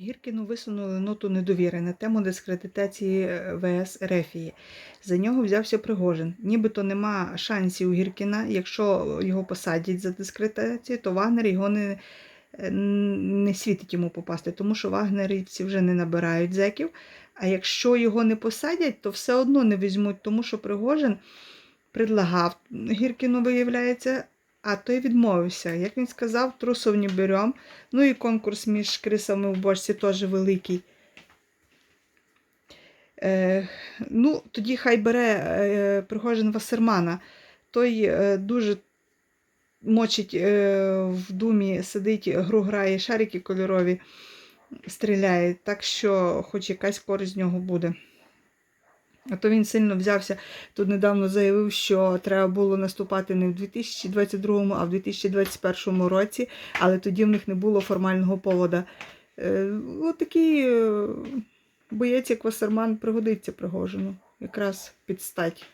Гіркіну висунули ноту недовіри на тему дискредитації е, ВС Рефії. За нього взявся Пригожин. Нібито нема шансів у Гіркіна. Якщо його посадять за дискредитацію, то Вагнер його не, е, не світить йому попасти, тому що вагнерівці вже не набирають зеків. А якщо його не посадять, то все одно не візьмуть, тому що Пригожин предлагав Гіркіну, виявляється, а той відмовився. Як він сказав, трусов не берем. Ну і конкурс між крисами в бочці теж великий. Е, ну, тоді хай бере е, Пригожин Вассермана. Той е, дуже мочить е, в думі, сидить, гру грає, шарики кольорові стріляє, так що хоч якась користь з нього буде. А то він сильно взявся. Тут недавно заявив, що треба було наступати не в 2022, а в 2021 році, але тоді в них не було формального повода. Е, Отакий е, боєць, як Вассерман, пригодиться Пригожину. Якраз під стать.